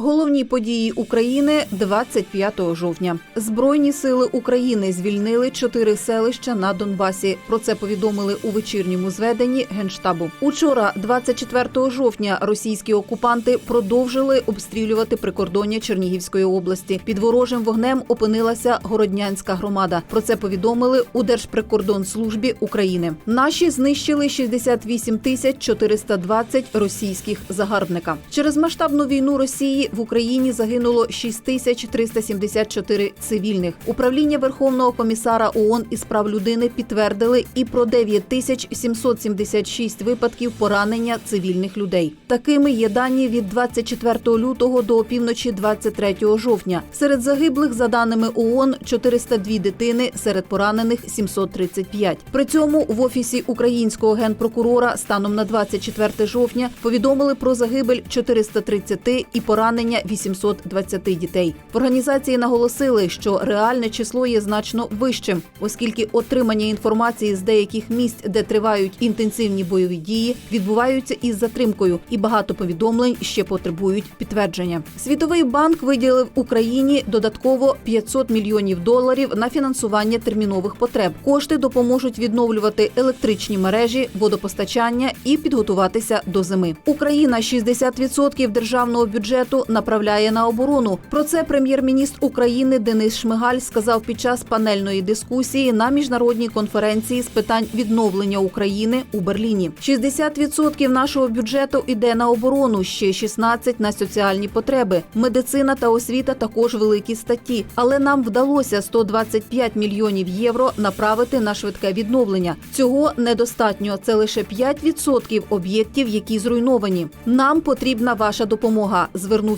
Головні події України 25 жовтня. Збройні сили України звільнили чотири селища на Донбасі. Про це повідомили у вечірньому зведенні генштабу. Учора, 24 жовтня, російські окупанти продовжили обстрілювати прикордоння Чернігівської області. Під ворожим вогнем опинилася Городнянська громада. Про це повідомили у Держприкордонслужбі України. Наші знищили 68 тисяч 420 російських загарбника. Через масштабну війну Росії в Україні загинуло 6 тисяч 374 цивільних. Управління Верховного комісара ООН із прав людини підтвердили і про 9 тисяч 776 випадків поранення цивільних людей. Такими є дані від 24 лютого до опівночі 23 жовтня. Серед загиблих, за даними ООН, 402 дитини, серед поранених 735. При цьому в офісі українського генпрокурора станом на 24 жовтня повідомили про загибель 430 і поранення 820 дітей. В організації наголосили, що реальне число є значно вищим, оскільки отримання інформації з деяких місць, де тривають інтенсивні бойові дії, відбуваються із затримкою, і багато повідомлень ще потребують підтвердження. Світовий банк виділив Україні додатково 500 мільйонів доларів на фінансування термінових потреб. Кошти допоможуть відновлювати електричні мережі, водопостачання і підготуватися до зими. Україна 60% державного бюджету направляє на оборону. Про це прем'єр-міністр України Денис Шмигаль сказав під час панельної дискусії на міжнародній конференції з питань відновлення України у Берліні. 60% нашого бюджету йде на оборону, ще 16% – на соціальні потреби. Медицина та освіта також великі статті, але нам вдалося 125 мільйонів євро направити на швидке відновлення. Цього недостатньо. Це лише 5% об'єктів, які зруйновані. Нам потрібна ваша допомога.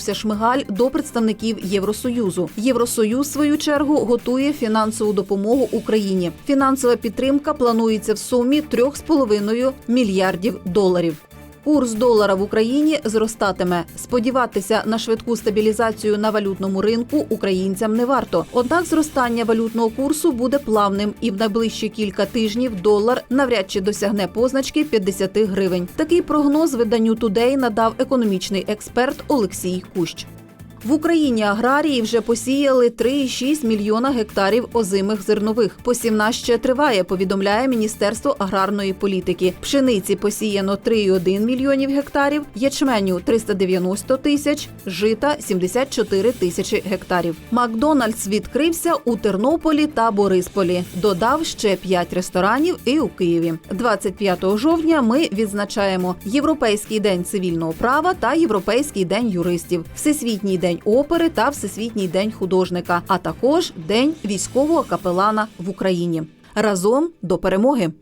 Звернувся Шмигаль до представників Євросоюзу. Євросоюз, в свою чергу, готує фінансову допомогу Україні. Фінансова підтримка планується в сумі 3,5 мільярдів доларів. Курс долара в Україні зростатиме. Сподіватися на швидку стабілізацію на валютному ринку українцям не варто. Однак зростання валютного курсу буде плавним, і в найближчі кілька тижнів долар навряд чи досягне позначки 50 гривень. Такий прогноз виданню Тудей надав економічний експерт Олексій Кущ. В Україні аграрії вже посіяли 3,6 мільйона гектарів озимих зернових. Посівна ще триває, повідомляє Міністерство аграрної політики. Пшениці посіяно 3,1 мільйонів гектарів, ячменю 390 тисяч, жита 74 тисячі гектарів. Макдональдс відкрився у Тернополі та Борисполі. Додав ще 5 ресторанів і у Києві. 25 жовтня ми відзначаємо Європейський день цивільного права та Європейський день юристів, Всесвітній день опери та Всесвітній день художника, а також День військового капелана в Україні. Разом до перемоги.